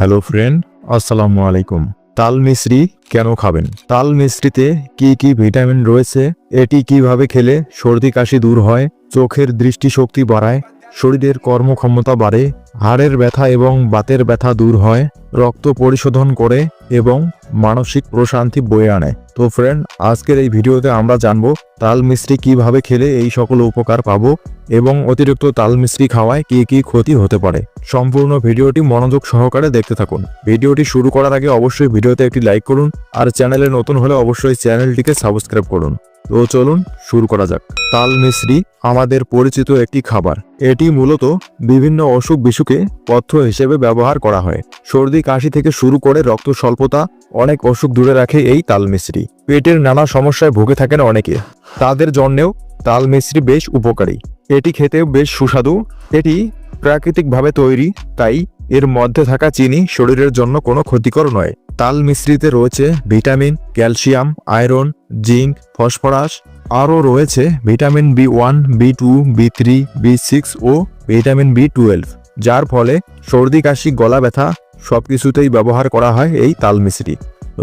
Hello friend, আসসালামু আলাইকুম। তাল মিশ্রি কেন খাবেন? তাল মিশ্রিতে কি কি ভিটামিন রয়েছে? এটি কীভাবে খেলে সর্দি কাশি দূর হয়, চোখের দৃষ্টিশক্তি বাড়ায়, শরীরের কর্মক্ষমতা বাড়ে, হাড়ের ব্যথা এবং বাতের ব্যথা দূর হয়, রক্ত পরিশোধন করে এবং মানসিক প্রশান্তি বয়ে আনে। তো ফ্রেন্ড আজকের এই ভিডিওতে আমরা জানব তাল মিস্ত্রি কীভাবে খেলে এই সকল উপকার পাব এবং অতিরিক্ত তাল মিস্ত্রি খাওয়ায় কি কি ক্ষতি হতে পারে। সম্পূর্ণ ভিডিওটি মনোযোগ সহকারে দেখতে থাকুন। ভিডিওটি শুরু করার আগে অবশ্যই ভিডিওতে একটি লাইক করুন আর চ্যানেলে নতুন হলে অবশ্যই চ্যানেলটিকে সাবস্ক্রাইব করুন। তো চলুন শুরু করা যাক। তাল মিশ্রি আমাদের পরিচিত একটি খাবার। এটি মূলত বিভিন্ন অসুখ বিসুখে পথ্য হিসেবে ব্যবহার করা হয়। সর্দি, কাশি থেকে শুরু করে রক্ত স্বল্পতা অনেক অসুখ দূরে রাখে এই তাল মিশ্রি। পেটের নানা সমস্যায় ভুগে থাকেন অনেকে। তাদের জন্যেও তাল মিশ্রি বেশ উপকারী। এটি খেতেও বেশ সুস্বাদু। এটি প্রাকৃতিকভাবে তৈরি, তাই এর মধ্যে থাকা চিনি শরীরের জন্য কোনো ক্ষতিকর নয়। তাল মিশ্রিতে রয়েছে vitamin, calcium, iron, zinc, phosphorus. আরও রয়েছে vitamin B one, B two, B three, B six ও ভিটামিন বি টুয়েলভ, যার ফলে সর্দি, কাশি, গলা ব্যথা সব কিছুতেই ব্যবহার করা হয় এই তাল মিশ্রি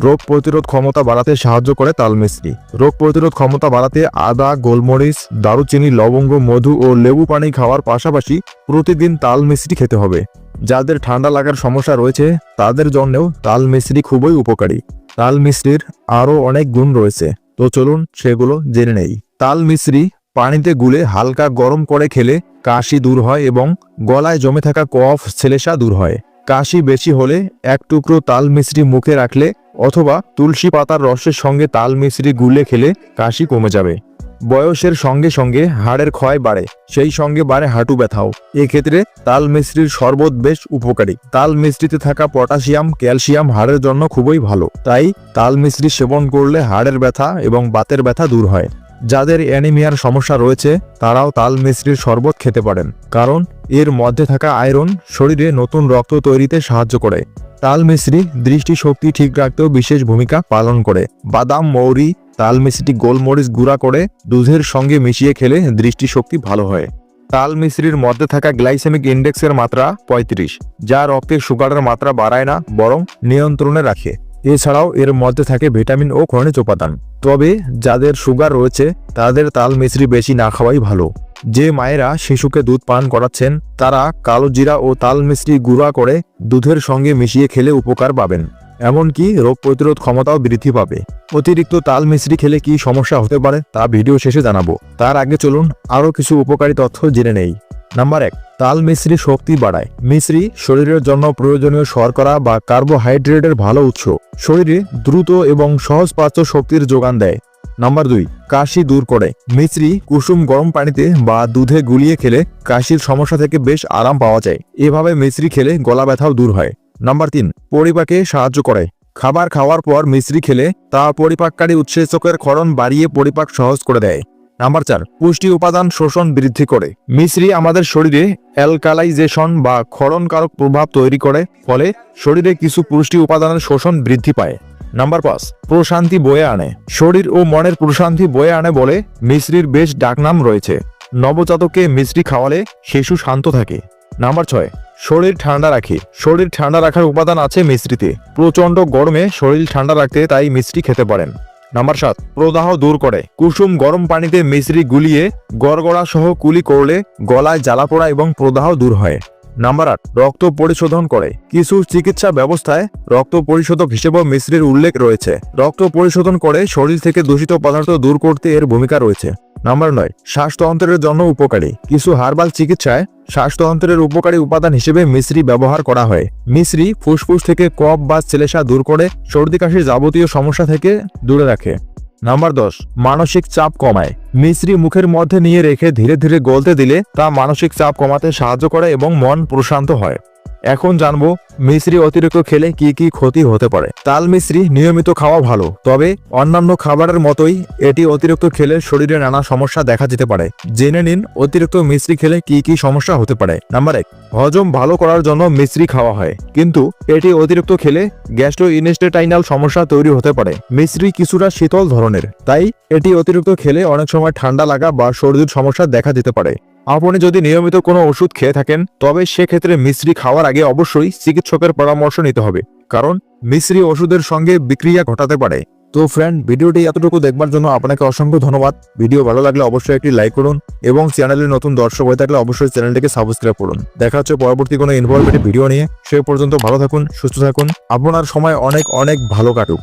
রোগ প্রতিরোধ ক্ষমতা বাড়াতে সাহায্য করে তাল মিশ্রি রোগ প্রতিরোধ ক্ষমতা বাড়াতে আদা, গোলমরিচ, দারুচিনি, লবঙ্গ, মধু ও লেবু পানি খাওয়ার পাশাপাশি প্রতিদিন তাল মিশ্রি খেতে হবে। যাদের ঠান্ডা লাগার সমস্যা রয়েছে, তাদের জন্যও তাল মিশ্রি খুবই উপকারী। তাল মিশ্রির আরও অনেক গুণ রয়েছে। তো চলুন সেগুলো জেনে নেই। তাল মিশ্রি পানিতে গুলে হালকা গরম করে খেলে কাশি দূর হয় এবং গলায় জমে থাকা কফ, ছেলেসা দূর হয়। কাশি বেশি হলে এক টুকরো তাল মিশ্রি মুখে রাখলে অথবা তুলসী পাতার রসের সঙ্গে তাল মিশ্রি গুলে খেলে কাশি কমে যাবে। বয়সের সঙ্গে সঙ্গে হাড়ের ক্ষয় বাড়ে, সেই সঙ্গে বাড়ে হাঁটু ব্যথাও। এক্ষেত্রে তাল মিশ্রির শরবত বেশ উপকারী। তাল মিশ্রিতে থাকা পটাশিয়াম, ক্যালসিয়াম হাড়ের জন্য খুবই ভালো। তাই তাল মিশ্রি সেবন করলে হাড়ের ব্যথা এবং বাতের ব্যথা দূর হয়। যাদের অ্যানিমিয়ার সমস্যা রয়েছে, তারাও তাল মিশ্রির শরবত খেতে পারেন। কারণ এর মধ্যে থাকা আয়রন শরীরে নতুন রক্ত তৈরিতে সাহায্য করে। তাল মিশ্রি দৃষ্টিশক্তি ঠিক রাখতেও বিশেষ ভূমিকা পালন করে। বাদাম, মৌরি তাল মিশ্রিটি গোলমরিচ গুঁড়া করে দুধের সঙ্গে মিশিয়ে খেলে দৃষ্টিশক্তি ভালো হয়। তাল মিশ্রির মধ্যে থাকা গ্লাইসেমিক ইন্ডেক্সের মাত্রা পঁয়ত্রিশ, যা রক্তে সুগারের মাত্রা বাড়ায় না, বরং নিয়ন্ত্রণে রাখে। এছাড়াও এর মধ্যে থাকে ভিটামিন ও খনিজ উপাদান। তবে যাদের সুগার রয়েছে, তাদের তাল মিশ্রি বেশি না খাওয়াই ভালো। যে মায়েরা শিশুকে দুধ পান করাচ্ছেন, তারা কালো জিরা ও তাল মিশ্রি গুঁড়া করে দুধের সঙ্গে মিশিয়ে খেলে উপকার পাবেন। এমনকি রোগ প্রতিরোধ ক্ষমতাও বৃদ্ধি পাবে। অতিরিক্ত তাল মিশ্রি খেলে কি সমস্যা হতে পারে তা ভিডিও শেষে জানাব। তার আগে চলুন আরও কিছু উপকারী তথ্য জেনে নেই। নাম্বার এক, তাল মিশ্রি শক্তি বাড়ায়। মিশ্রি শরীরের জন্য প্রয়োজনীয় শর্করা বা কার্বোহাইড্রেটের ভালো উৎস। শরীরে দ্রুত এবং সহজ পাচ্য শক্তির যোগান দেয়। নাম্বার দুই, কাশি দূর করে। মিশ্রি কুসুম গরম পানিতে বা দুধে গুলিয়ে খেলে কাশির সমস্যা থেকে বেশ আরাম পাওয়া যায়। এভাবে মিশ্রি খেলে গলা ব্যথাও দূর হয়। নাম্বার তিন, পরিপাকে সাহায্য করে। খাবার খাওয়ার পর মিশ্রি খেলে তা পরিপাককারী উৎসেচকের ক্ষরণ বাড়িয়ে পরিপাক সহজ করে দেয়। নাম্বার চার, পুষ্টি উপাদান শোষণ বৃদ্ধি করে। মিশ্রি আমাদের শরীরে অ্যালকালাইজেশন বা ক্ষরণকারক প্রভাব তৈরি করে, ফলে শরীরে কিছু পুষ্টি উপাদানের শোষণ বৃদ্ধি পায়। নাম্বার পাঁচ, প্রশান্তি বয়ে আনে। শরীর ও মনের প্রশান্তি বয়ে আনে বলে মিশ্রির বেশ ডাকনাম রয়েছে। নবজাতককে মিশ্রি খাওয়ালে শিশু শান্ত থাকে। নাম্বার ছয় শরীর ঠান্ডা রাখে। শরীর ঠান্ডা রাখার উপাদান আছে মিশ্রিতে প্রচণ্ড গরমে শরীর ঠান্ডা রাখতে তাই মিশ্রি খেতে পারেন। নাম্বার সাত, প্রদাহ দূর করে। কুসুম গরম পানিতে মিশ্রি গুলিয়ে গড়গড়া সহ কুলি করলে গলায় জ্বালা পোড়া এবং প্রদাহ দূর হয়। নাম্বার আট, রক্ত পরিশোধন করে। কিছু চিকিৎসা ব্যবস্থায় রক্ত পরিশোধক হিসেবেও মিশ্রির উল্লেখ রয়েছে। রক্ত পরিশোধন করে শরীর থেকে দূষিত পদার্থ দূর করতে এর ভূমিকা রয়েছে। নাম্বার নয়, শ্বাসতন্ত্রের জন্য উপকারী। কিছু হার্বাল চিকিৎসায় শ্বাসতন্ত্রের উপকারী উপাদান হিসেবে মিশ্রি ব্যবহার করা হয়। মিশ্রি ফুসফুস থেকে কফ বা ছেলেসা দূর করে সর্দি কাশির যাবতীয় সমস্যা থেকে দূরে রাখে। নাম্বার দশ, মানসিক চাপ কমায়। মিশ্রি মুখের মধ্যে নিয়ে রেখে ধীরে ধীরে গলতে দিলে তা মানসিক চাপ কমাতে সাহায্য করে এবং মন প্রশান্ত হয়। এখন জানব, মিশ্রি অতিরিক্ত খেলে কি কি ক্ষতি হতে পারে। তাল মিশ্রি নিয়মিত খাওয়া ভালো, তবে অন্যান্য খাবারের মতোই এটি অতিরিক্ত খেলে শরীরে নানা সমস্যা দেখা যেতে পারে। জেনে নিন, অতিরিক্ত মিশ্রি খেলে কি কি সমস্যা হতে পারে। নাম্বার এক, হজম ভালো করার জন্য মিশ্রি খাওয়া হয়। কিন্তু এটি অতিরিক্ত খেলে গ্যাস্ট্রো ইনস্টেটাইনাল সমস্যা তৈরি হতে পারে। মিশ্রি কিছুটা শীতল ধরনের, তাই এটি অতিরিক্ত খেলে অনেক সময় ঠান্ডা লাগা বা সর্দির সমস্যা দেখা দিতে পারে। আপনি যদি নিয়মিত কোনো ওষুধ খেয়ে থাকেন, তবে সেক্ষেত্রে মিশ্রি খাওয়ার আগে অবশ্যই চিকিৎসকের পরামর্শ নিতে হবে, কারণ মিশ্রি ওষুধের সঙ্গে বিক্রিয়া ঘটাতে পারে। তো ফ্রেন্ড ভিডিওটি এতটুকু দেখবার জন্য আপনাকে অসংখ্য ধন্যবাদ। ভিডিও ভালো লাগলে অবশ্যই একটি লাইক করুন এবং চ্যানেলে নতুন দর্শক হয়ে থাকলে অবশ্যই চ্যানেলটিকে সাবস্ক্রাইব করুন। দেখা হচ্ছে পরবর্তী কোনো ইনফরমেটিভ ভিডিও নিয়ে। সে পর্যন্ত ভালো থাকুন, সুস্থ থাকুন। আপনার সময় অনেক অনেক ভালো কাটুক।